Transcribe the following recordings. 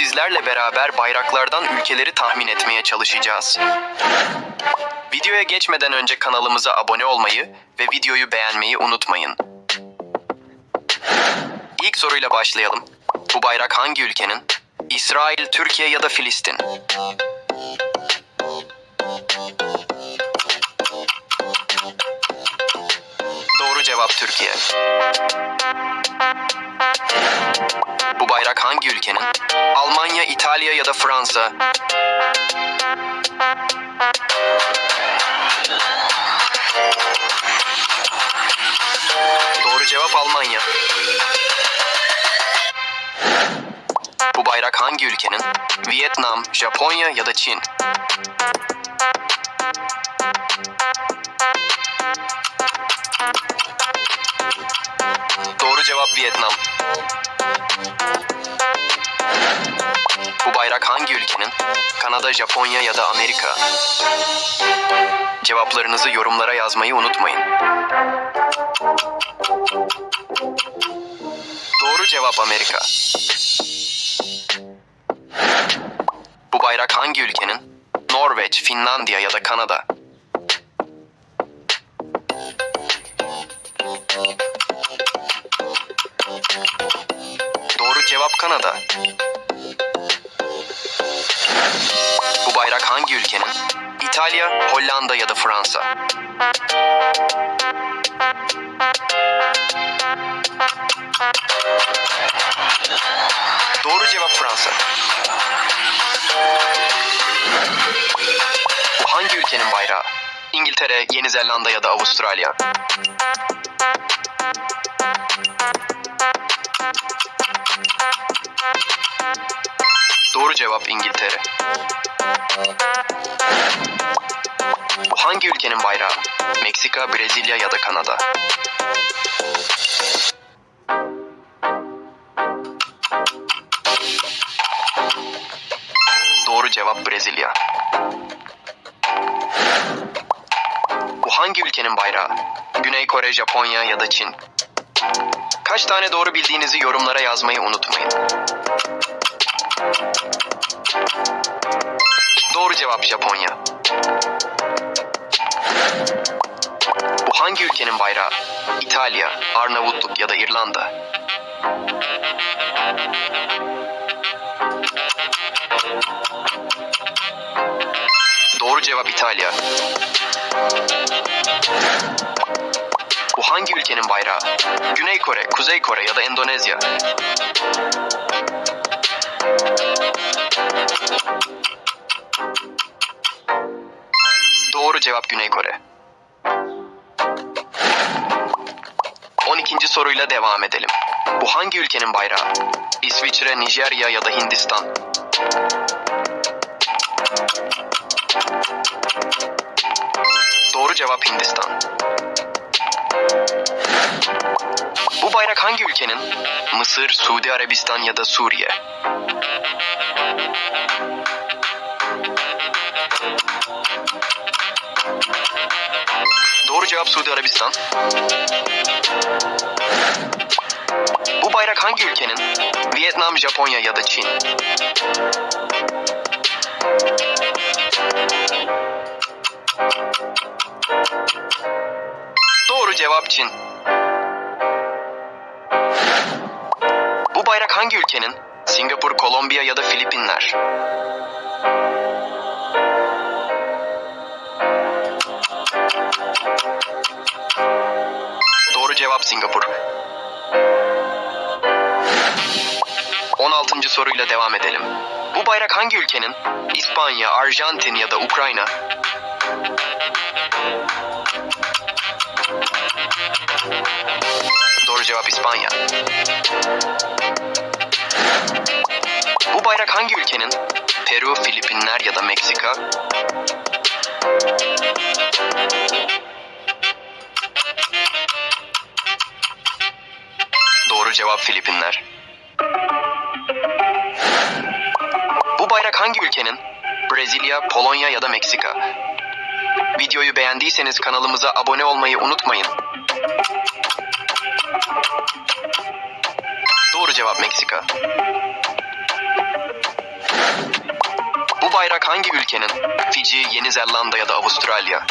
Sizlerle beraber bayraklardan ülkeleri tahmin etmeye çalışacağız. Videoya geçmeden önce kanalımıza abone olmayı ve videoyu beğenmeyi unutmayın. İlk soruyla başlayalım. Bu bayrak hangi ülkenin? İsrail, Türkiye ya da Filistin? Doğru cevap Türkiye. Bu bayrak hangi ülkenin? İtalya ya da Fransa? Doğru cevap Almanya. Bu bayrak hangi ülkenin? Vietnam, Japonya ya da Çin? Doğru cevap Vietnam. Bu bayrak hangi ülkenin? Kanada, Japonya ya da Amerika? Cevaplarınızı yorumlara yazmayı unutmayın. Doğru cevap Amerika. Bu bayrak hangi ülkenin? Norveç, Finlandiya ya da Kanada? Doğru cevap Kanada. Hangi ülkenin? İtalya, Hollanda ya da Fransa? Doğru cevap Fransa. Bu hangi ülkenin bayrağı? İngiltere, Yeni Zelanda ya da Avustralya? Cevap İngiltere. Bu hangi ülkenin bayrağı? Meksika, Brezilya ya da Kanada? Doğru cevap Brezilya. Bu hangi ülkenin bayrağı? Güney Kore, Japonya ya da Çin? Kaç tane doğru bildiğinizi yorumlara yazmayı unutmayın. Doğru cevap Japonya. Bu hangi ülkenin bayrağı? İtalya, Arnavutluk ya da İrlanda? Doğru cevap İtalya. Bu hangi ülkenin bayrağı? Güney Kore, Kuzey Kore ya da Endonezya? Doğru cevap Güney Kore. 12. soruyla devam edelim. Bu hangi ülkenin bayrağı? İsviçre, Nijerya ya da Hindistan? Doğru cevap Hindistan. Bu bayrak hangi ülkenin? Mısır, Suudi Arabistan ya da Suriye? Doğru cevap Suudi Arabistan. Bu bayrak hangi ülkenin? Vietnam, Japonya ya da Çin? Doğru cevap Çin. Hangi ülkenin? Singapur, Kolombiya ya da Filipinler? Doğru cevap Singapur. 16. soruyla devam edelim. Bu bayrak hangi ülkenin? İspanya, Arjantin ya da Ukrayna? Doğru cevap İspanya. Bu bayrak hangi ülkenin? Peru, Filipinler ya da Meksika? Doğru cevap Filipinler. Bu bayrak hangi ülkenin? Brezilya, Polonya ya da Meksika? Videoyu beğendiyseniz kanalımıza abone olmayı unutmayın. Doğru cevap Meksika. bayrak hangi ülkenin? Fiji, Yeni Zelanda ya da Avustralya?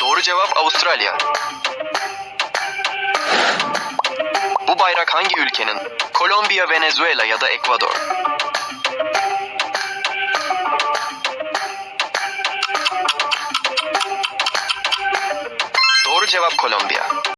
Doğru cevap Avustralya. Bu bayrak hangi ülkenin? Kolombiya, Venezuela ya da Ekvador? Cevap Kolombiya.